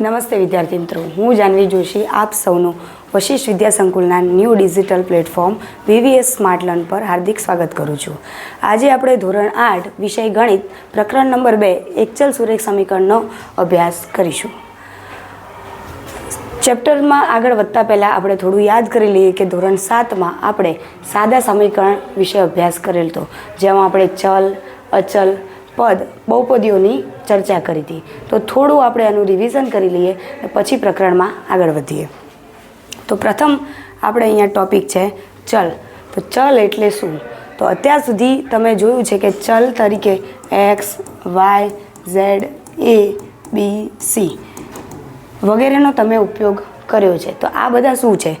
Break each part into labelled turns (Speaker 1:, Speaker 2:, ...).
Speaker 1: નમસ્તે વિદ્યાર્થી મિત્રો. હું જાનવી જોશી, આપ સૌનું Vashishtha Vidya સંકુલના new digital platform VVS smart learn પર હાર્દિક સ્વાગત કરું છું. આજે આપણે ધોરણ આઠ, વિષય ગણિત, પ્રકરણ નંબર બે, એકચલ સુરેખ સમીકરણનો અભ્યાસ કરીશું. ચેપ્ટરમાં આગળ વધતા પહેલાં આપણે થોડું યાદ કરી લઈએ કે ધોરણ સાતમાં આપણે સાદા સમીકરણ વિશે અભ્યાસ કરેલ હતો જેમાં આપણે ચલ, અચલ પદ, બહુપદીઓની ચર્ચા કરી હતી. તો થોડું આપણે આનું રિવિઝન કરી લઈએ પછી પ્રકરણમાં આગળ વધીએ. તો પ્રથમ આપણે અહીંયા ટોપિક છે ચલ. તો ચલ એટલે શું? તો અત્યાર સુધી તમે જોયું છે કે ચલ તરીકે X Y Z A B C વગેરેનો તમે ઉપયોગ કર્યો છે. તો આ બધા શું છે?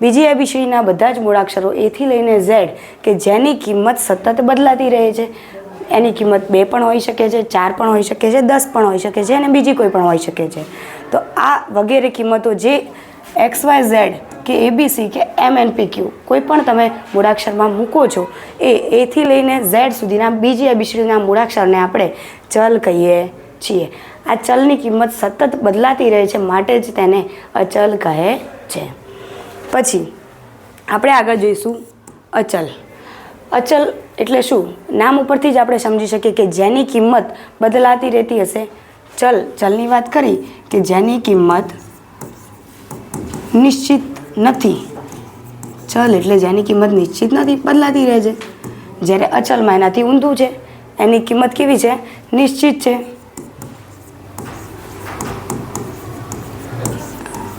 Speaker 1: બીજી એબીસીડીના બધા જ મૂળાક્ષરો એથી લઈને ઝેડ કે જેની કિંમત સતત બદલાતી રહે છે. એની કિંમત બે પણ હોઈ શકે છે, ચાર પણ હોઈ શકે છે, દસ પણ હોઈ શકે છે અને બીજી કોઈ પણ હોઈ શકે છે. તો આ વગેરે કિંમતો જે એક્સ વાય ઝેડ કે એબીસી કે એમ એન પી ક્યુ કોઈ પણ તમે મૂળાક્ષરમાં મૂકો છો, એ એથી લઈને ઝેડ સુધીના બીજી એબીસીના મૂળાક્ષરને આપણે ચલ કહીએ છીએ. આ ચલની કિંમત સતત બદલાતી રહે છે, માટે જ તેને અચલ કહે છે. પછી આપણે આગળ જોઈશું અચલ. અચલ એટલે શું? નામ ઉપરથી જ આપણે સમજી શકીએ કે જેની કિંમત બદલાતી રહેતી હશે. ચલ, ચલની વાત કરી કે જેની કિંમત નિશ્ચિત નથી. ચલ, એટલે જેની કિંમત નિશ્ચિત નથી, બદલાતી રહે છે. જ્યારે અચલમાં એનાથી ઊંધું છે, એની કિંમત કેવી છે? નિશ્ચિત છે.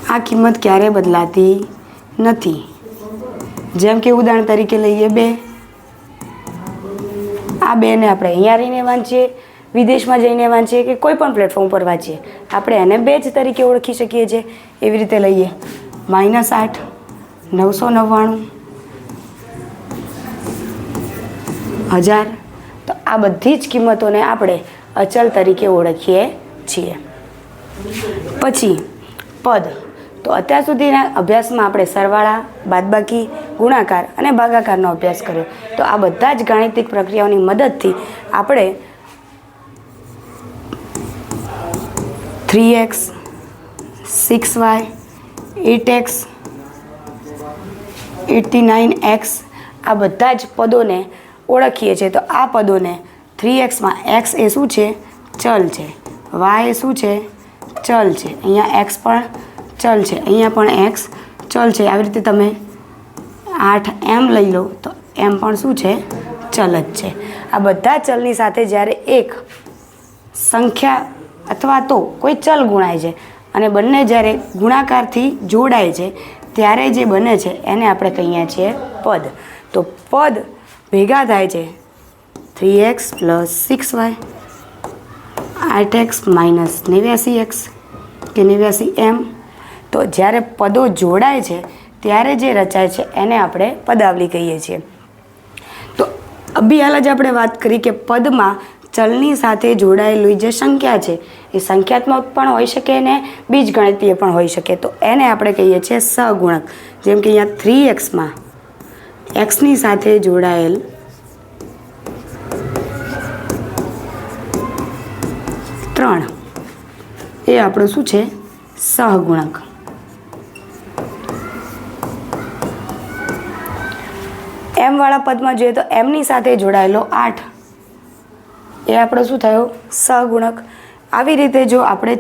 Speaker 1: આ કિંમત ક્યારે બદલાતી નથી? જેમ કે ઉદાહરણ તરીકે લઈએ બે. આ બેને આપણે અહીંયા રહીને વાંચીએ, વિદેશમાં જઈને વાંચીએ કે કોઈ પણ પ્લેટફોર્મ પર વાંચીએ. આપણે એને બે જ તરીકે ઓળખી શકીએ છીએ. એવી રીતે લઈએ. માઇનસ આઠ, નવસો નવ્વાણું, હજાર. તો આ બધી જ કિંમતોને આપણે અચલ તરીકે ઓળખીએ છીએ. પછી, પદ. તો અત્યાર સુધીના અભ્યાસમાં આપણે સરવાળા, બાદબાકી, ગુણાકાર અને ભાગાકારનો અભ્યાસ કર્યો. તો આ બધા જ ગાણિતિક પ્રક્રિયાઓની મદદથી આપણે three X, six Y, eight X, eighty nine X આ બધા જ પદોને ઓળખીએ છીએ. તો આ પદોને થ્રી એક્સમાં એક્સ એ શું છે? ચલ છે. વાય શું છે? ચલ છે. અહીંયા એક્સ પણ ચલ છે. અહીંયા પણ એક્સ ચલ છે. આવી રીતે તમે આઠ એમ લઈ લો તો એમ પણ શું છે? ચલ જ છે. આ બધા ચલની સાથે જ્યારે એક સંખ્યા અથવા તો કોઈ ચલ ગુણાય છે અને બંને જ્યારે ગુણાકારથી જોડાય છે, ત્યારે જે બને છે એને આપણે કહીએ છીએ પદ. તો પદ ભેગા થાય છે three X plus six Y. આઠ એક્સ માઇનસ નેવ્યાસી એક્સ કે નેવ્યાસી એમ તો જ્યારે પદો જોડાય છે, ત્યારે જે રચાય છે, એને આપણે પદાવલી કહીએ છીએ. તો અભિયાલ જ આપણે વાત કરી કે પદમાં ચલની સાથે જોડાયેલી જે સંખ્યા છે, એ સંખ્યાત્મક પણ હોઈ શકે અને બીજગણિતીય પણ હોઈ શકે. તો એને આપણે કહીએ છીએ સગુણક. જેમ કે અહીંયા થ્રી એક્સમાં એક્સની સાથે જોડાયેલ ત્રણ એ આપણું શું છે? સહગુણક. એમ વાળા પદમાં જોઈએ તો એમની સાથે જોડાયેલો આઠ. એ આપણો શું થયો? સહગુણક આવી રીતે જો આપણે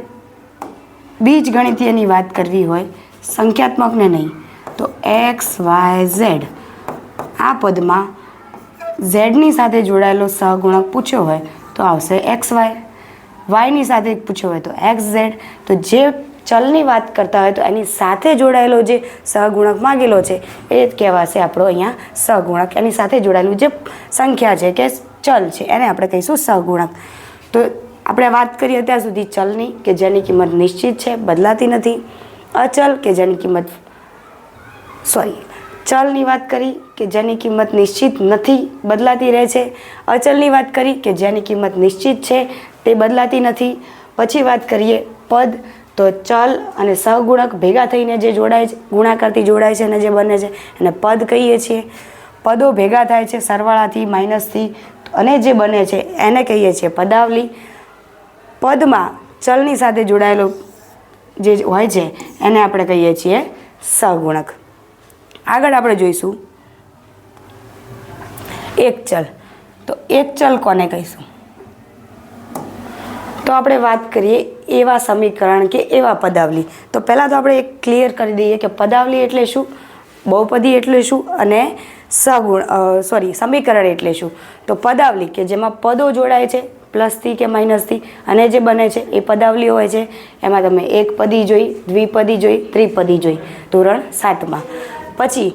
Speaker 1: બીજ ગણિતીયની વાત કરવી હોય, સંખ્યાત્મકને નહીં, તો એક્સ વાય ઝેડ આ પદમાં ઝેડની સાથે જોડાયેલો સહગુણક પૂછ્યો હોય, તો આવશે એક્સ વાય વાયની સાથે પૂછ્યો હોય તો એક્સ ઝેડ તો જે ચલની વાત કરતા હોય તો એની સાથે જોડાયેલો જે સહગુણક માગેલો છે, એ જ કહેવાશે આપણો અહીંયા સહગુણક. એની સાથે જોડાયેલું જે સંખ્યા છે કે ચલ છે, એને આપણે કહીશું સહગુણક. તો આપણે વાત કરીએ અત્યાર સુધી ચલની કે જેની કિંમત નિશ્ચિત છે, બદલાતી નથી. અચલ કે જેની કિંમત, સોરી, ચલની વાત કરી કે જેની કિંમત નિશ્ચિત નથી, બદલાતી રહે છે. અચલની વાત કરી કે જેની કિંમત નિશ્ચિત છે, તે બદલાતી નથી. પછી વાત કરીએ પદ. તો ચલ અને સહગુણક ભેગા થઈને જે જોડાય છે, ગુણાકારથી જોડાય છે અને જે બને છે, એને પદ કહીએ છીએ. પદો ભેગા થાય છે, સરવાળાથી, માઇનસથી, અને જે બને છે, એને કહીએ છીએ પદાવલી. પદમાં ચલની સાથે જોડાયેલો જે હોય છે, એને આપણે કહીએ છીએ સહગુણક. આગળ આપણે જોઈશું. એક ચલ. તો એક ચલ કોને કહીશું? તો આપણે વાત કરીએ એવા સમીકરણ કે એવા પદાવલી. તો પહેલાં તો આપણે એક ક્લિયર કરી દઈએ કે પદાવલી એટલે શું? બહુપદી એટલે શું? અને સગુણ સોરી સમીકરણ એટલે શું? તો પદાવલી, કે જેમાં પદો જોડાય છે પ્લસથી કે માઇનસથી અને જે બને છે એ પદાવલી હોય છે. એમાં તમે એક પદી જોઈ, દ્વિપદી જોઈ, ત્રિપદી જોઈ. ધોરણ સાતમાં. પછી,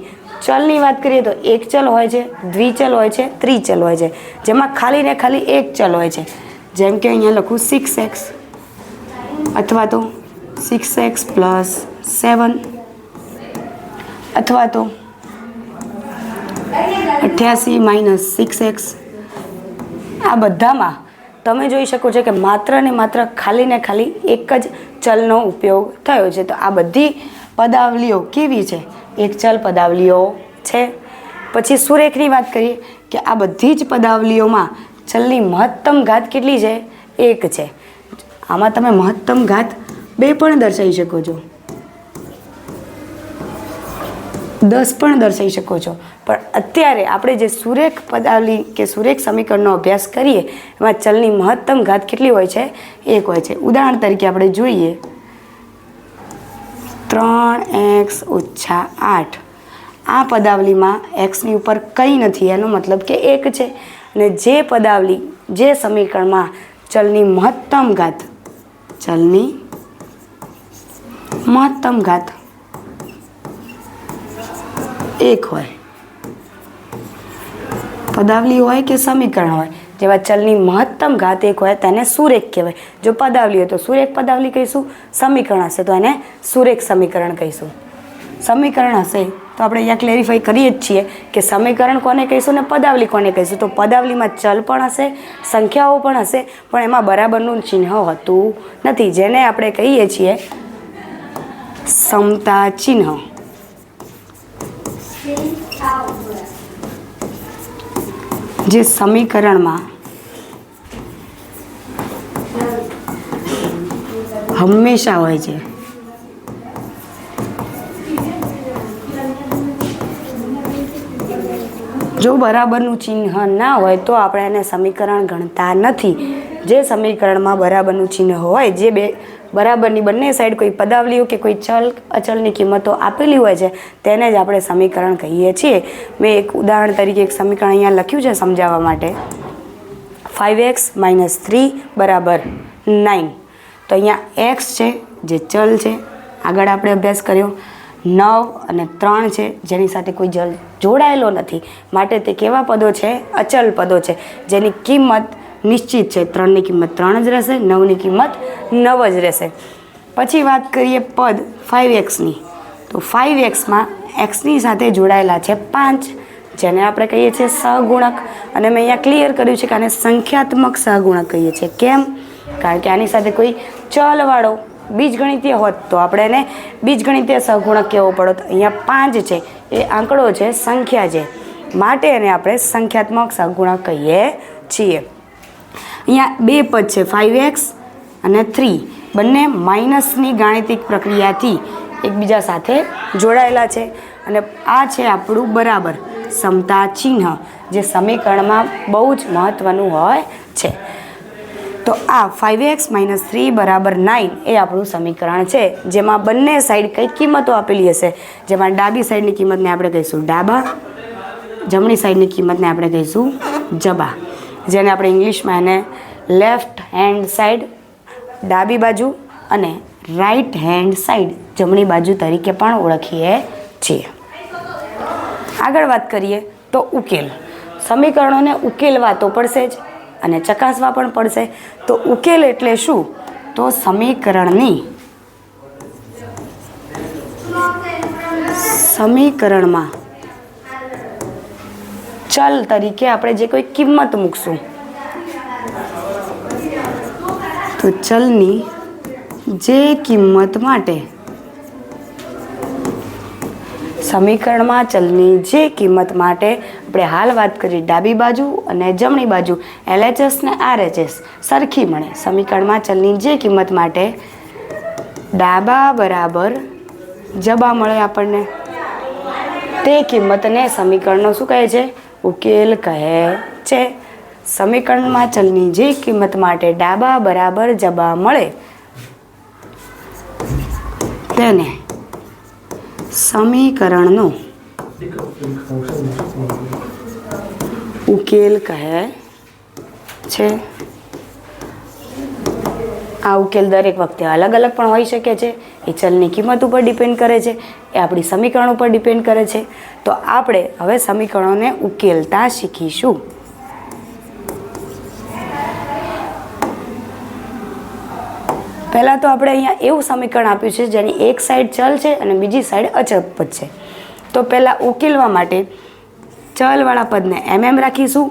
Speaker 1: ચલની વાત કરીએ તો એક ચલ હોય છે, દ્વિચલ હોય છે, ત્રિચલ હોય છે. જેમાં ખાલી ને ખાલી એક ચલ હોય છે. જેમ કે અહીંયા લખું સિક્સ એક્સ અથવા તો સિક્સ એક્સ પ્લસ સેવન અથવા તો અઠ્યાસી માઇનસ સિક્સ એક્સ આ બધામાં તમે જોઈ શકો છો કે માત્ર ને માત્ર ખાલી ને ખાલી એક જ ચલનો ઉપયોગ થયો છે. તો આ બધી પદાવલીઓ કેવી છે? એક ચલ પદાવલીઓ છે. પછી સુરેખની વાત કરીએ કે આ બધી જ પદાવલીઓમાં ચલની મહત્તમ ઘાત કેટલી છે? એક છે. આમાં તમે મહત્તમ ઘાત બે પણ દર્શાવી શકો છો. દસ પણ દર્શાવી શકો છો. પણ અત્યારે આપણે જે સુરેખ પદાવલી કે સુરેખ સમીકરણનો અભ્યાસ કરીએ, એમાં ચલની મહત્તમ ઘાત કેટલી હોય છે? એક હોય છે. ઉદાહરણ તરીકે આપણે જોઈએ. ત્રણ એક્સ ઓછા આઠ. આ પદાવલીમાં એક્સની ઉપર કંઈ નથી. એનો મતલબ કે એક છે. અને જે પદાવલી, જે સમીકરણમાં ચલની મહત્તમ ઘાત ચલની મહત્તમ ઘાત એક હોય. પદાવલી હોય કે સમીકરણ હોય? જેવા ચલની મહત્તમ ઘાત એક હોય, તેને સુરેખ કહેવાય. જો પદાવલી હોય તો સુરેખ પદાવલી કહીશું, સમીકરણ હશે તો એને સુરેખ સમીકરણ કહીશું. સમીકરણ હશે. તો આપણે અહીંયા ક્લેરિફાઈ કરીએ જ છીએ કે સમીકરણ કોને કહીશું ને પદાવલી કોને કહીશું? તો પદાવલીમાં ચલ પણ હશે, સંખ્યાઓ પણ હશે, પણ એમાં બરાબરનું ચિહ્ન હોતું નથી. જેને આપણે કહીએ છીએ સમતા ચિહ્ન. જે સમીકરણમાં હંમેશા હોય છે. જો બરાબરનું ચિહ્ન ના હોય તો આપણે એને સમીકરણ ગણતા નથી. જે સમીકરણમાં બરાબરનું ચિહ્ન હોય, જે બે બરાબરની બંને સાઈડ કોઈ પદાવલીઓ કે કોઈ ચલ, અચલની કિંમતો આપેલી હોય છે, તેને જ આપણે સમીકરણ કહીએ છીએ. મેં એક ઉદાહરણ તરીકે એક સમીકરણ અહીંયા લખ્યું છે સમજાવવા માટે. ફાઇવ એક્સ માઇનસ થ્રી બરાબર નાઇન તો અહીંયા એક્સ છે, જે ચલ છે, આગળ આપણે અભ્યાસ કર્યો. નવ અને ત્રણ છે, જેની સાથે કોઈ જલ જોડાયેલો નથી. માટે તે કેવા પદો છે? અચલ પદો છે, જેની કિંમત નિશ્ચિત છે. ત્રણની કિંમત ત્રણ જ રહેશે, નવની કિંમત નવ જ રહેશે. પછી વાત કરીએ પદ ફાઇવ એક્સની તો ફાઇવ એક્સમાં એક્સની સાથે જોડાયેલા છે પાંચ, જેને આપણે કહીએ છીએ સહગુણક. અને મેં અહીંયા ક્લિયર કર્યું છે કે આને સંખ્યાત્મક સહગુણક કહીએ છીએ. કેમ? કારણ કે આની સાથે કોઈ ચલવાળો બીજગણિતીય હોત તો આપણે એને બીજગણિતીય સહગુણક કહેવો પડો તો અહીંયા પાંચ છે. એ આંકડો છે, સંખ્યા છે. માટે એને આપણે સંખ્યાત્મક સહગુણક કહીએ છીએ. અહીંયા બે પદ છે ફાઇવ એક્સ અને થ્રી બંને માઇનસની ગાણિતિક પ્રક્રિયાથી એકબીજા સાથે જોડાયેલા છે. અને આ છે આપણું બરાબર સમતા ચિહ્ન, જે સમીકરણમાં બહુ જ મહત્ત્વનું હોય છે. તો આ ફાઇવ એક્સ માઇનસ થ્રી બરાબર નાઇન એ આપણું સમીકરણ છે. જેમાં બંને સાઈડ કઈ કિંમતો આપેલી હશે? જેમાં ડાબી સાઈડની કિંમતને આપણે કહીશું ડાબા, જમણી સાઈડની કિંમતને આપણે કહીશું જબા. જેને આપણે ઇંગ્લિશમાં એને લેફ્ટ હેન્ડ સાઈડ ડાબી બાજુ અને રાઈટ હેન્ડ સાઈડ જમણી બાજુ તરીકે પણ ઓળખીએ છીએ. આગળ વાત કરીએ તો ઉકેલ. સમીકરણોને ઉકેલવા તો પડશે જ. અને ચકાસવા પણ પડશે. તો ઉકેલ એટલે શું? તો સમીકરણની સમીકરણમાં ચલ તરીકે આપણે જે કોઈ કિંમત મૂકશું. તો ચલની જે કિંમત માટે સમીકરણમાં ચલની જે કિંમત માટે આપણે હાલ વાત કરી ડાબી બાજુ અને જમણી બાજુ. એલએચએસ ને આરએચએસ. સરખી મળે. સમીકરણમાં ચલની જે કિંમત માટે ડાબા બરાબર જબા મળે આપણને. તે કિંમતને સમીકરણનો શું કહે છે? ઉકેલ કહે છે. સમીકરણમાં ચલની જે કિંમત માટે ડાબા બરાબર જબા મળે. તેને સમીકરણનો ઉકેલ કહે છે. આ ઉકેલ દરેક વખતે અલગ અલગ પણ હોઈ શકે છે. એ ચલની કિંમત ઉપર ડિપેન્ડ કરે છે. એ આપણી સમીકરણ ઉપર ડિપેન્ડ કરે છે. તો આપણે હવે સમીકરણોને ઉકેલતા શીખીશું. પહેલાં તો આપણે અહીંયા એવું સમીકરણ આપ્યું છે, જેની એક સાઈડ ચલ છે અને બીજી સાઈડ અચળ પદ છે. તો પહેલાં ઉકેલવા માટે ચલવાળા પદને એમ એમ રાખીશું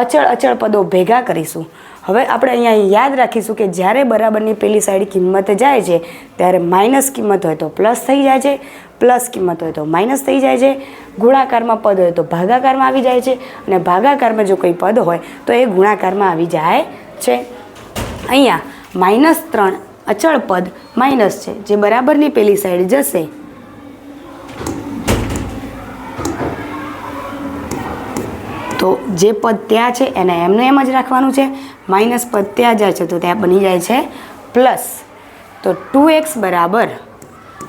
Speaker 1: અચળ અચળ પદો ભેગા કરીશું. હવે આપણે અહીંયા યાદ રાખીશું કે જ્યારે બરાબરની પેલી સાઈડ કિંમત જાય છે, ત્યારે માઇનસ કિંમત હોય તો પ્લસ થઈ જાય છે પ્લસ કિંમત હોય તો માઇનસ થઈ જાય છે. ગુણાકારમાં પદ હોય તો ભાગાકારમાં આવી જાય છે અને ભાગાકારમાં જો કોઈ પદ હોય તો એ ગુણાકારમાં આવી જાય છે. અહીંયા માઇનસ ત્રણ અચળ પદ માઇનસ છે. જે બરાબરની પેલી સાઈડ જશે તો જે પદ ત્યાં છે, એને એમને એમ જ રાખવાનું છે. માઇનસ પદ ત્યાં જાય છે, તો ત્યાં બની જાય છે પ્લસ. તો ટુ એક્સ બરાબર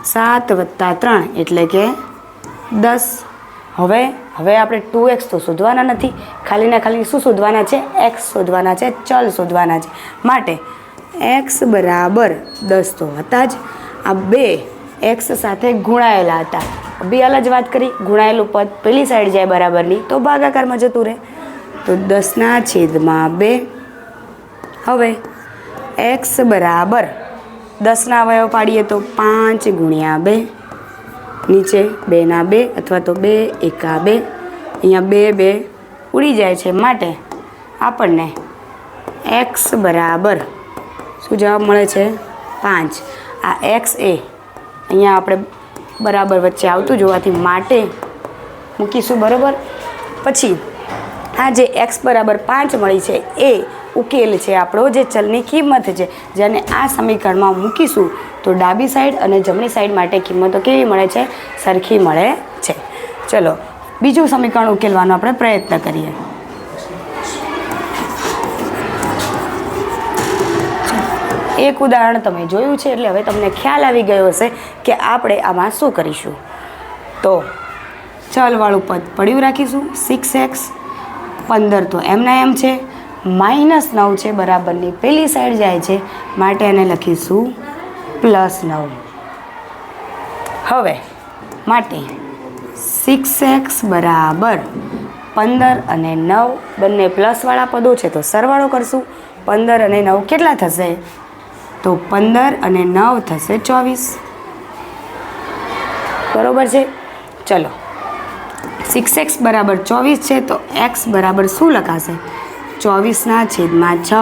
Speaker 1: સાત વત્તા ત્રણ એટલે કે દસ. હવે હવે આપણે ટુ એક્સ તો શોધવાના નથી. ખાલી ને ખાલી શું શોધવાના છે? એક્સ શોધવાના છે, ચલ શોધવાના છે. માટે એક્સ બરાબર દસ તો હતા જ. આ બે એક્સ સાથે ગુણાયેલા હતા. બી અલગ જ વાત કરી, ગુણાયેલું પદ પેલી સાઈડ જાય બરાબરની, તો ભાગાકારમાં જતું રહે. તો દસના છેદમાં બે. હવે એક્સ બરાબર દસના અવયવ પાડીએ તો પાંચ ગુણ્યા બે. નીચે બેના બે અથવા તો બે એકા બે. અહીંયા બે બે ઉડી જાય છે માટે આપણને એક્સ બરાબર શું જવાબ મળે છે? પાંચ. આ એક્સ એ અહીંયા આપણે બરાબર વચ્ચે આવતું જોવાથી માટે મૂકીશું, બરાબર? પછી, આ જે એક્સ બરાબર પાંચ મળી છે, એ ઉકેલ છે આપણો, જે ચલની કિંમત છે, જેને આ સમીકરણમાં મૂકીશું, તો ડાબી સાઈડ અને જમણી સાઈડ માટે કિંમતો કેવી મળે છે? સરખી મળે છે. ચલો, બીજું સમીકરણ ઉકેલવાનો આપણે પ્રયત્ન કરીએ. એક ઉદાહરણ તમે જોયું છે, એટલે હવે તમને ખ્યાલ આવી ગયો હશે કે આપણે આમાં શું કરીશું. તો ચલવાળું પદ પડ્યું રાખીશું. સિક્સ એક્સ પંદર તો એમના એમ છે. માઇનસ નવ છે, બરાબરની પેલી સાઈડ જાય છે. માટે એને લખીશું પ્લસ નવ. હવે માટે સિક્સ એક્સ બરાબર પંદર અને નવ બંને પ્લસવાળા પદો છે, તો સરવાળો કરશું. પંદર અને નવ કેટલા થશે? તો પંદર અને નવ થશે ચોવીસ. બરાબર છે? ચલો. સિક્સ એક્સ બરાબર ચોવીસ છે તો એક્સ બરાબર શું લખાશે? ચોવીસના છેદમાં છ.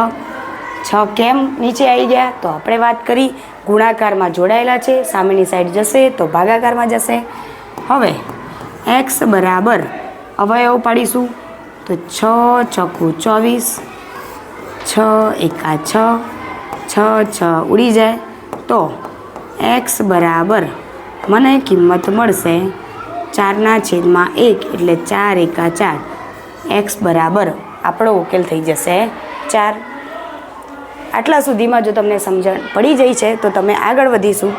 Speaker 1: છ કેમ? નીચે આવી ગયા. તો આપણે વાત કરી. ગુણાકારમાં જોડાયેલા છે. સામેની સાઈડ જશે તો ભાગાકારમાં જશે. હવે એક્સ બરાબર અવયવ પાડીશું. તો છ ચોખ્ખું ચોવીસ. છ એકા છ. છ છ ઉડી જાય તો એક્સ બરાબર મને કિંમત મળશે ચારના છેદમાં એક એટલે ચાર એકા ચાર. એક્સ બરાબર આપણો ઉકેલ થઈ જશે ચાર. આટલા સુધીમાં જો તમને સમજણ પડી જઈ છે, તો તમે આગળ વધીશું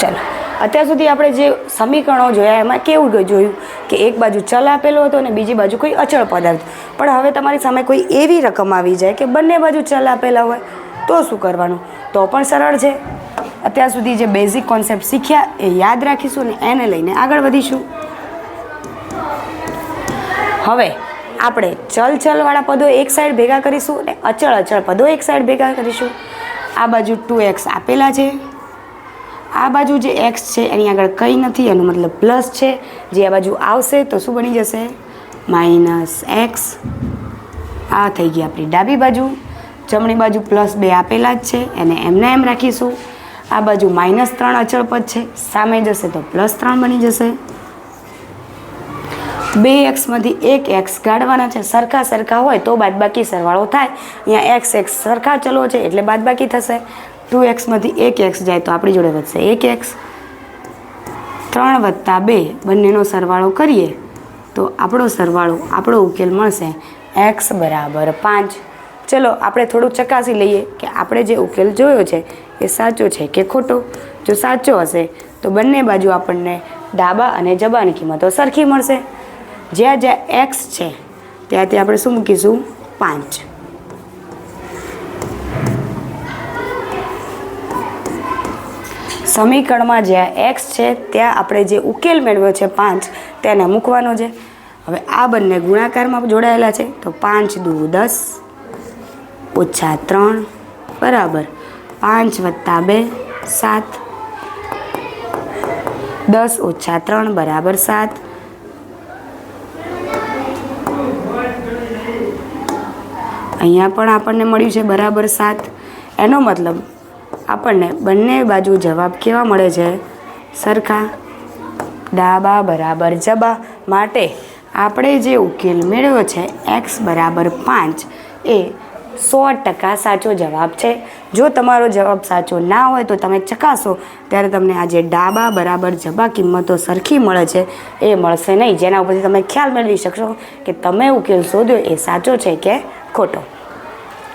Speaker 1: ચાલો અત્યાર સુધી આપણે જે સમીકરણો જોયા, એમાં કેવું જોયું કે એક બાજુ ચલ આપેલો હતો અને બીજી બાજુ કોઈ અચળ પદાર્થ. પણ હવે તમારી સામે કોઈ એવી રકમ આવી જાય કે બંને બાજુ ચલ આપેલા હોય, તો શું કરવાનું? તો પણ સરળ છે. અત્યાર સુધી જે બેઝિક કોન્સેપ્ટ શીખ્યા, એ યાદ રાખીશું અને એને લઈને આગળ વધીશું. હવે આપણે ચલ ચલવાળા પદો એક સાઈડ ભેગા કરીશું અને અચળ અચળ પદો એક સાઈડ ભેગા કરીશું. આ બાજુ ટુ એક્સ આપેલા છે. આ બાજુ જે એક્સ છે, એની આગળ કંઈ નથી, એનો મતલબ પ્લસ છે. જે આ બાજુ આવશે તો શું બની જશે? માઇનસ એક્સ આ થઈ ગઈ આપણી ડાબી બાજુ. જમણી બાજુ પ્લસ બે આપેલા જ છે, એને એમને એમ રાખીશું. આ બાજુ માઇનસ ત્રણ અચળ પદ છે, સામે જશે તો પ્લસ ત્રણ બની જશે. બે એક્સમાંથી એક એક્સ કાઢવાના છે, સરખા સરખા હોય તો બાદબાકી સરવાળો થાય. અહીંયા એક્સ એક્સ સરખા ચલો છે, એટલે બાદબાકી થશે. ટુ એક્સમાંથી એક એક્સ જાય તો આપણી જોડે વધશે. એક એક્સ, ત્રણ વત્તા બે, બંનેનો સરવાળો કરીએ તો આપણો સરવાળો, આપણો ઉકેલ મળશે એક્સ બરાબર પાંચ. ચલો, આપણે થોડુંક ચકાસી લઈએ કે આપણે જે ઉકેલ જોયો છે એ સાચો છે કે ખોટો. જો સાચો હશે તો બંને બાજુ આપણને ડાબા અને જબાની કિંમતો સરખી મળશે. જ્યાં જ્યાં એક્સ છે, ત્યાં ત્યાં આપણે શું મૂકીશું? પાંચ. સમીકરણમાં જ્યાં એક્સ છે, ત્યાં આપણે જે ઉકેલ મેળવ્યો છે પાંચ, તેને મૂકવાનો છે. હવે આ બંને ગુણાકારમાં જોડાયેલા છે, તો પાંચ દુ દસ ઓછા ત્રણ, બરાબર. પાંચ વત્તા બે, સાત. દસ ઓછા ત્રણ, બરાબર સાત. અહીંયા પણ આપણને મળ્યું છે બરાબર સાત. એનો મતલબ આપણને બંને બાજુ જવાબ કેવા મળે છે? સરખા? ડાબા બરાબર જબા માટે આપણે જે ઉકેલ મેળવ્યો છે, એક્સ બરાબર પાંચ, એ સો ટકા સાચો જવાબ છે. જો તમારો જવાબ સાચો ના હોય તો તમે ચકાસો. ત્યારે તમને આ જે ડાબા બરાબર જબા કિંમતો સરખી મળે છે, એ મળશે નહીં. જેના ઉપરથી તમે ખ્યાલ મેળવી શકશો કે તમે ઉકેલ શોધ્યો એ સાચો છે કે ખોટો.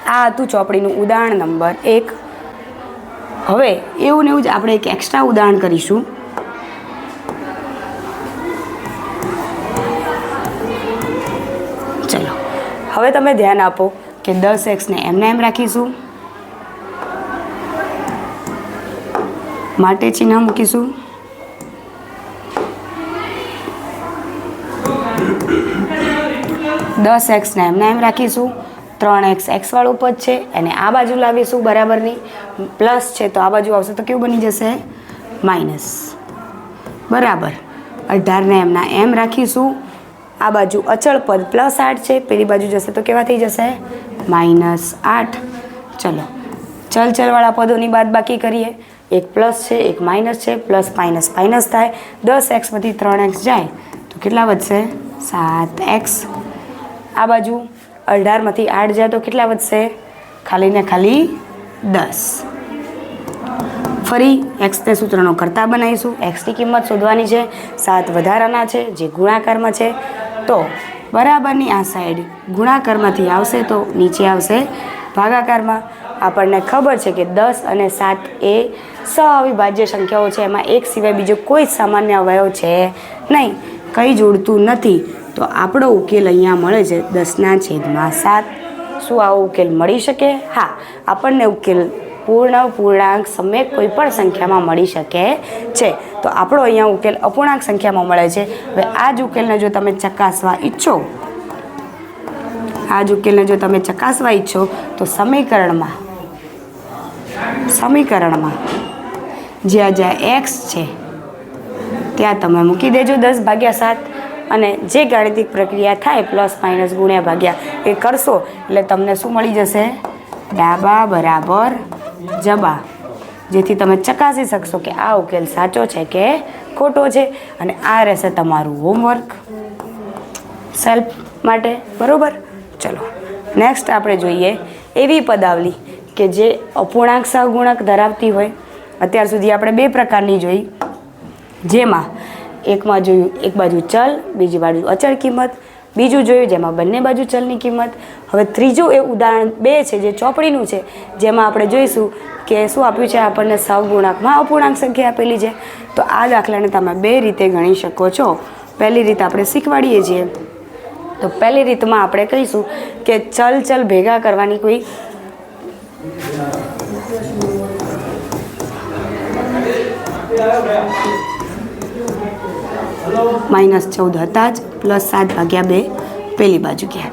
Speaker 1: આ હતું ચોપડીનું ઉદાહરણ નંબર એક. હવે એવું ને એવું જ આપણે એક એક્સ્ટ્રા ઉદાહરણ કરીશું. ચલો, હવે તમે ધ્યાન આપો કે દસ એક્સને એમને એમ રાખીશું. માટે ચિહ્ન મૂકીશું. દસ એક્સને એમને એમ રાખીશું. ત્રણ એક્સ એક્સવાળું પદ છે એને આ બાજુ લાવીશું બરાબરની. પ્લસ છે તો આ બાજુ આવશે તો કેવું બની જશે? માઇનસ બરાબર. અઢારને એમના એમ રાખીશું. આ બાજુ અચળ પદ પ્લસ આઠ છે. પેલી બાજુ જશે તો કેવા થઈ જશે? માઇનસ આઠ. ચલો. ચલચલવાળા પદોની બાદ બાકી કરીએ. એક પ્લસ છે, એક માઇનસ છે પ્લસ માઇનસ માઇનસ થાય. દસ એક્સમાંથી ત્રણ એક્સ જાય. તો કેટલા વધશે? સાત એક્સ આ બાજુ અઢારમાંથી આઠ જાય તો કેટલા વધશે? ખાલી ને ખાલી દસ. ફરી એક્સને સૂત્રનો કરતા બનાવીશું. એક્સની કિંમત શોધવાની છે. સાત વધારાના છે, જે ગુણાકારમાં છે. તો બરાબરની આ સાઈડ ગુણાકારમાંથી આવશે તો નીચે આવશે ભાગાકારમાં. આપણને ખબર છે કે દસ અને સાત એ અવિભાજ્ય સંખ્યાઓ છે. એમાં એક સિવાય બીજો કોઈ સામાન્ય અવયવ છે નહીં. કંઈ જોડતું નથી. તો આપણો ઉકેલ અહીંયા મળે છે દસના છેદમાં સાત. શું આવો ઉકેલ મળી શકે? હા, આપણને ઉકેલ પૂર્ણ પૂર્ણાંક સમેત કોઈ પણ સંખ્યામાં મળી શકે છે. તો આપણો અહીંયા ઉકેલ અપૂર્ણાંક સંખ્યામાં મળે છે. હવે આ જ ઉકેલને જો તમે ચકાસવા ઈચ્છો, આ જ ઉકેલને જો તમે ચકાસવા ઈચ્છો, તો સમીકરણમાં સમીકરણમાં જ્યાં જ્યાં એક્સ છે, ત્યાં તમે મૂકી દેજો દસ ભાગ્યા સાત. અને જે ગાણિતિક પ્રક્રિયા થાય પ્લસ માઇનસ ગુણ્યા ભાગ્યા, એ કરશો, એટલે તમને શું મળી જશે? ડાબા બરાબર જબા. જેથી તમે ચકાસી શકશો કે આ ઉકેલ સાચો છે કે ખોટો છે, અને આ રહેશે તમારું હોમવર્ક સેલ્ફ માટે, બરાબર? ચલો નેક્સ્ટ આપણે જોઈએ એવી પદાવલી કે જે અપૂર્ણાંક સહગુણક ધરાવતી હોય. અત્યાર સુધી આપણે બે પ્રકારની જોઈ. જેમાં એકમાં જોયું, એક બાજુ ચલ, બીજી બાજુ અચળ કિંમત, બીજું જોયું જેમાં બંને બાજુ ચલની કિંમત. હવે ત્રીજું એ ઉદાહરણ બે છે જે ચોપડીનું છે, જેમાં આપણે જોઈશું કે શું આપ્યું છે આપણને સહગુણાંકમાં અપૂર્ણાંક સંખ્યા આપેલી છે. તો આ દાખલાને તમે બે રીતે ગણી શકો છો. પહેલી રીત આપણે શીખવાડીએ છીએ. તો પહેલી રીતમાં આપણે કહીશું કે ચલ ચલ ભેગા કરવાની કોઈ માઇનસ ચૌદ હતા જ, પ્લસ સાત ભાગ્યા બે, પેલી બાજુ ગયા.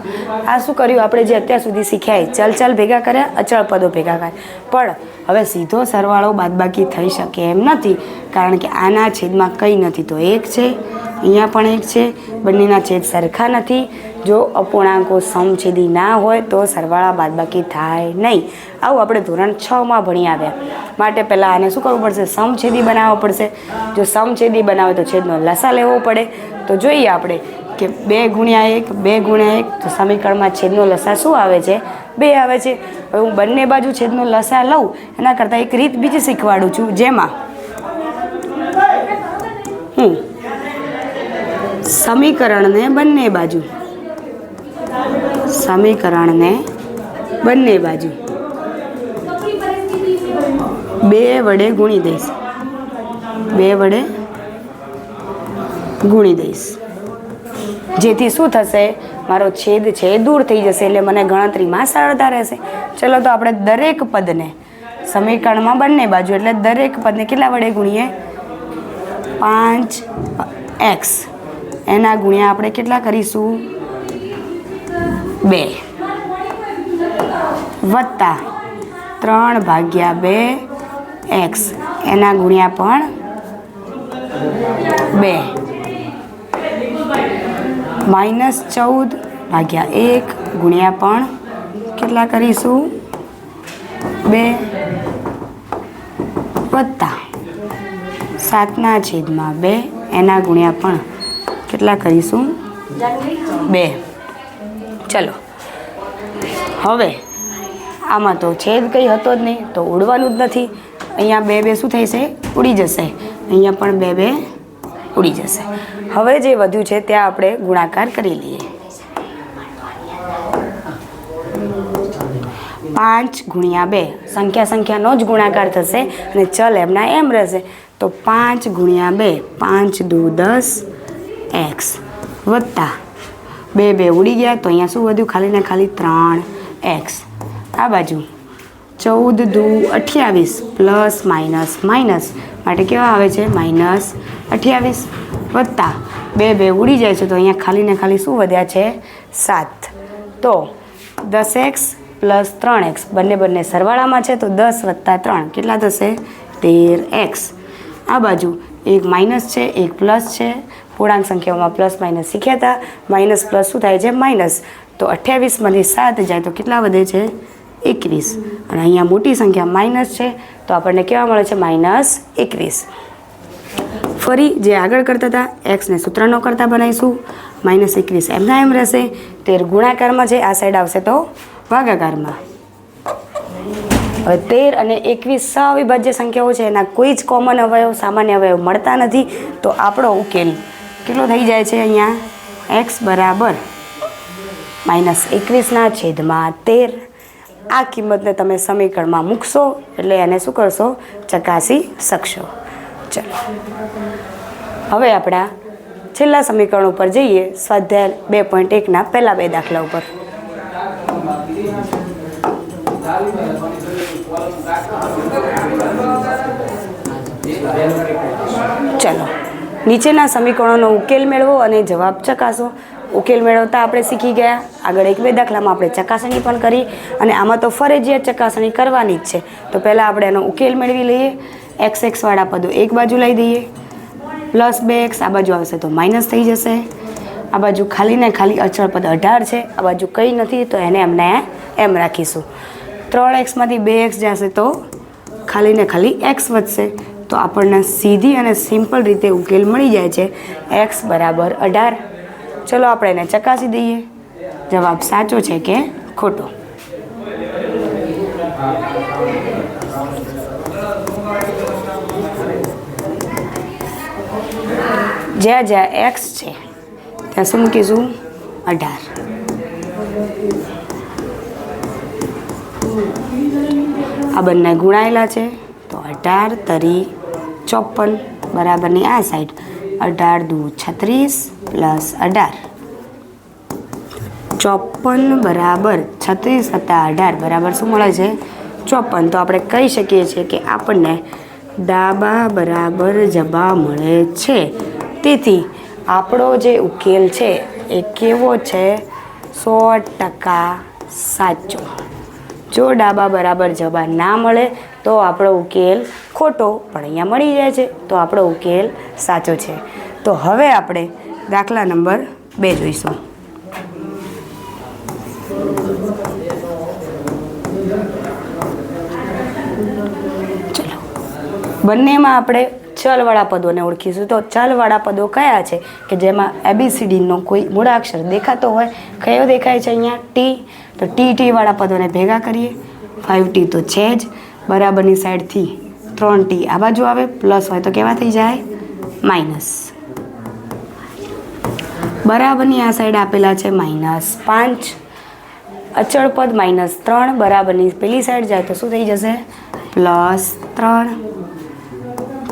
Speaker 1: આ શું કર્યું? આપણે જે અત્યાર સુધી શીખ્યા ચલ ચલ ભેગા કર્યા, અચળ પદો ભેગા કર્યા. પણ હવે સીધો સરવાળો બાદબાકી થઈ શકે એમ નથી, કારણ કે આના છેદમાં કંઈ નથી. તો એક છે અહીંયા પણ એક છે. બંનેના છેદ સરખા નથી. જો અપૂર્ણાંકો સમછેદી ના હોય તો સરવાળા બાદબાકી થાય નહીં. આવું આપણે ધોરણ છમાં ભણી આવ્યા. માટે પહેલાં આને શું કરવું પડશે? સમછેદી બનાવવો પડશે. જો સમછેદી બનાવે તો છેદનો લસા લેવો પડે. તો જોઈએ આપણે કે બે ગુણ્યા એક, બે ગુણ્યા એક, તો સમીકરણમાં છેદનો લસા શું આવે છે? બે આવે છે. હવે હું બંને બાજુ છેદનો લસા લઉં. એના કરતાં એક રીત બીજી શીખવાડું છું. જેમાં હું સમીકરણને બંને બાજુ. સમીકરણને બંને બાજુ. બે વડે ગુણી દઈશ. બે વડે ગુણી દઈશ. જેથી શું થશે? મારો છેદ છે એ દૂર થઈ જશે એટલે મને ગણતરીમાં સરળતા રહેશે. ચલો તો આપણે દરેક પદને સમીકરણમાં બંને બાજુ એટલે દરેક પદને કેટલા વડે ગુણીએ? પાંચ, એક્સ. એના ગુણ્યા આપણે કેટલા કરીશું? બે. વત્તા ત્રણ ભાગ્યા બે એક્સ. એના ગુણ્યા પણ બે. માઇનસ ચૌદ ભાગ્યા એક ગુણ્યા પણ કેટલા કરીશું? બે. વત્તા સાતના છેદમાં બે. એના ગુણ્યા પણ કેટલા કરીશું? બે. ચલો. હવે, આમાં તો છેદ કંઈ હતો જ નહીં, તો ઉડવાનું જ નથી. અહીંયા બે બે શું છે ઉડી જશે. અહીંયા પણ બે બે ઉડી જશે. હવે જે વધ્યું છે, ત્યાં આપણે ગુણાકાર કરી લઈએ. પાંચ ગુણ્યા બે. સંખ્યા સંખ્યાનો જ ગુણાકાર થશે અને ચલ એમના એમ રહેશે. તો પાંચ ગુણ્યા બે, પાંચ દુ દસ એક્સ વત્તા બે બે ઉડી ગયા તો અહીંયા શું વધ્યું? ખાલી ને ખાલી ત્રણ એક્સ. આ બાજુ ચૌદ દુ અઠ્યાવીસ પ્લસ માઇનસ માઇનસ માટે કેવા આવે છે? માઇનસ અઠ્યાવીસ વત્તા બે બે ઉડી જાય છે તો અહીંયા ખાલી ને ખાલી શું વધ્યા છે? સાત. તો દસ એક્સ પ્લસ ત્રણ એક્સ બંને બંને સરવાળામાં છે તો દસ વત્તા ત્રણ. કેટલા થશે? તેર એક્સ. આ બાજુ એક માઇનસ છે, એક પ્લસ છે પૂર્ણાંક સંખ્યાઓમાં પ્લસ માઇનસ શીખ્યા હતા. માઇનસ પ્લસ શું થાય છે? માઇનસ તો અઠ્યાવીસમાંથી સાત જાય તો કેટલા વધે છે? એકવીસ. અને અહીંયા મોટી સંખ્યા માઇનસ છે. તો આપણને કેવા મળે છે? માઇનસ એકવીસ. ફરી જે આગળ કરતા હતા એક્સને સૂત્રનો કરતા બનાવીશું. માઇનસ એકવીસ એમના એમ રહેશે. તેર ગુણાકારમાં છે. આ સાઈડ આવશે તો ભાગાકારમાં. હવે તેર અને એકવીસ અવિભાજ્ય સંખ્યાઓ છે. એના કોઈ જ કોમન અવયવ, સામાન્ય અવયવ મળતા નથી. તો આપણો ઉકેલ કેટલો થઈ જાય છે અહીંયા? એક્સ બરાબર. માઇનસ એકવીસના છેદમાં તેર. આ કિંમતને તમે સમીકરણમાં મૂકશો, એટલે એને શું કરશો? ચકાસી શકશો. ચલો. હવે આપણા છેલ્લા સમીકરણ ઉપર જઈએ, સ્વાધ્યાય બે પોઈન્ટ એકના પહેલાં બે દાખલા ઉપર. ચલો. નીચેના સમીકરણોનો ઉકેલ મેળવો અને જવાબ ચકાસો. ઉકેલ મેળવતા આપણે શીખી ગયા. આગળ એક બે દાખલામાં આપણે ચકાસણી પણ કરી અને આમાં તો ફરજિયાત ચકાસણી કરવાની જ છે. તો પહેલાં આપણે એનો ઉકેલ મેળવી લઈએ. એક્સ એક્સવાળા પદો એક બાજુ લઈ દઈએ. પ્લસ બે એક્સ આ બાજુ આવશે તો માઇનસ થઈ જશે. આ બાજુ ખાલી ને ખાલી અચળ પદ અઢાર છે. આ બાજુ કંઈ નથી તો એને એમને એમ રાખીશું. ત્રણ એક્સમાંથી બે એક્સ જશે તો ખાલી ને ખાલી એક્સ વધશે. તો આપણને સીધી અને સિમ્પલ રીતે ઉકેલ મળી જાય છે. એક્સ બરાબર અઢાર. ચલો આપણે એને ચકાસી દઈએ. જવાબ સાચો છે કે ખોટો? જ્યાં જ્યાં એક્સ છે, ત્યાં શું મૂકીશું? અઢાર. આ બંને ગુણાયેલા છે, તો અઢાર તરી ચોપન બરાબરની આ સાઈડ. અઢાર દુ છત્રીસ પ્લસ અઢાર. ચોપન બરાબર છત્રીસ વત્તા અઢાર. બરાબર શું મળે છે? ચોપન. તો આપણે કહી શકીએ છીએ કે આપણને ડાબા બરાબર જબા મળે છે. તેથી આપણો જે ઉકેલ છે એ કેવો છે? સો ટકા સાચો. જો ડાબા બરાબર જવાબ ના મળે, તો આપણો ઉકેલ ખોટો પણ અહીંયા મળી જાય છે. તો આપણો ઉકેલ સાચો છે. તો હવે આપણે દાખલા નંબર બે જોઈશું. ચલો. બંનેમાં આપણે ચલવાળા પદોને ઓળખીશું તો ચલવાળા પદો કયા છે? કે જેમાં એબીસીડીનો કોઈ મૂળાક્ષર દેખાતો હોય? કયો દેખાય છે અહીંયા? ટી તો ટી ટીવાળા પદોને ભેગા કરીએ. ફાઇવ ટી તો છે જ. બરાબરની સાઈડથી ત્રણ ટી આ બાજુ આવે પ્લસ હોય તો કેવા થઈ જાય? માઇનસ બરાબરની આ સાઈડ આપેલા છે માઇનસ પાંચ. અચળ પદ માઇનસ ત્રણ. બરાબરની પેલી સાઈડ જાય તો શું થઈ જશે? પ્લસ ત્રણ.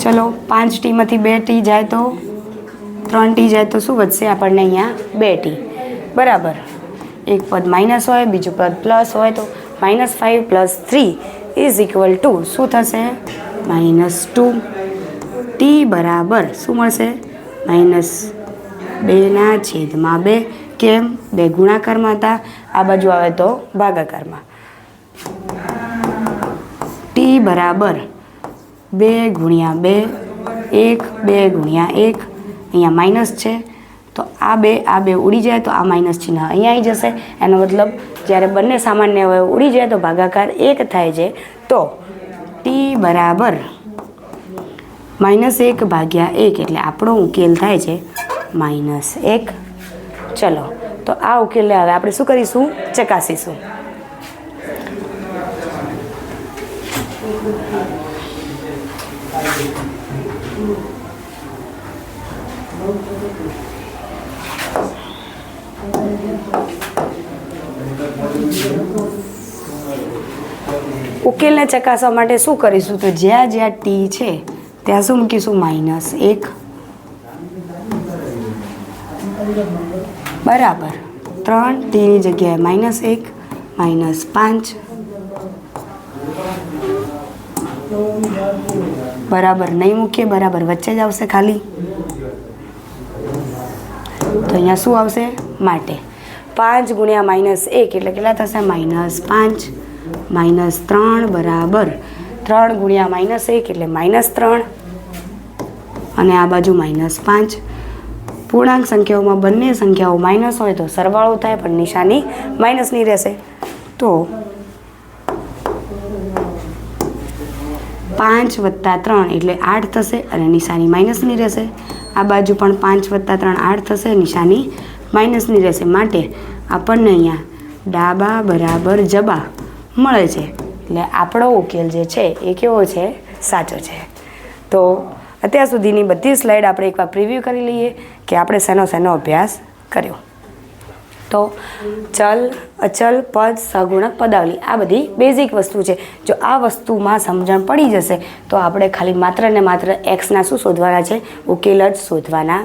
Speaker 1: ચલો, પાંચ ટીમાંથી બે ટી જાય તો? ત્રણ ટી જાય તો શું વધશે આપણને અહીંયા? બે ટી. બરાબર. એક પદ માઇનસ હોય, બીજું પદ પ્લસ હોય તો minus five plus three is equal to. શું થશે? માઇનસ ટુ ટી બરાબર. શું મળશે? માઇનસ બેના છેદમાં બે. કેમ? બે ગુણાકારમાં હતા. આ બાજુ આવે તો ભાગાકારમાં. ટી બરાબર. બે ગુણ્યા બે, એક, બે ગુણ્યા એક. અહીંયા માઇનસ છે. તો આ બે આ બે ઉડી જાય તો આ માઇનસ ચિહ્ન અહીંયા આવી જશે. એનો મતલબ જ્યારે બંને સામાન્ય હોય, ઉડી જાય તો ભાગાકાર એક થાય છે. તો ટી બરાબર માઇનસ એક ભાગ્યા એક એટલે આપણો ઉકેલ થાય છે માઇનસ એક. ચલો, તો આ ઉકેલને હવે આપણે શું કરીશું? ચકાસીશું. ઉકેલને ચકાસવા માટે શું કરીશું? તો જ્યાં જ્યાં ટી છે, ત્યાં શું મૂકીશું? માઇનસ એક. બરાબર. ત્રણ ટીની જગ્યાએ માઇનસ એક માઇનસ પાંચ. બરાબર નહીં મૂકીએ, બરાબર વચ્ચે જ આવશે ખાલી. તો અહીંયા શું આવશે? માટે. પાંચ ગુણ્યા માઇનસ એક એટલે કેટલા થશે? માઇનસ પાંચ, માઇનસ ત્રણ, બરાબર. ત્રણ ગુણ્યા માઇનસ એક એટલે માઇનસ ત્રણ. અને આ બાજુ માઇનસ પાંચ. પૂર્ણાંક સંખ્યાઓમાં બંને સંખ્યાઓ માઇનસ હોય તો સરવાળો થાય, પણ નિશાની માઇનસની રહેશે. તો પાંચ વત્તા ત્રણ એટલે આઠ થશે અને નિશાની માઇનસની રહેશે. આ બાજુ પણ પાંચ વત્તા ત્રણ આઠ થશે, નિશાની માઇનસની રહેશે. માટે આપણને અહીંયા ડાબા બરાબર જબા મળે છે. એટલે આપણો ઉકેલ જે છે એ કેવો છે? સાચો છે. તો અત્યાર સુધીની બધી સ્લાઇડ આપણે એકવાર પ્રિવ્યૂ કરી લઈએ કે આપણે શેનો શેનો અભ્યાસ કર્યો. તો ચલ, અચલ, પદ સગુણક પદાવલી આ બધી બેઝિક વસ્તુ છે. જો આ વસ્તુમાં સમજણ પડી જશે, તો આપણે ખાલી માત્ર ને માત્ર એક્સના શું શોધવાના છે? ઉકેલ જ શોધવાના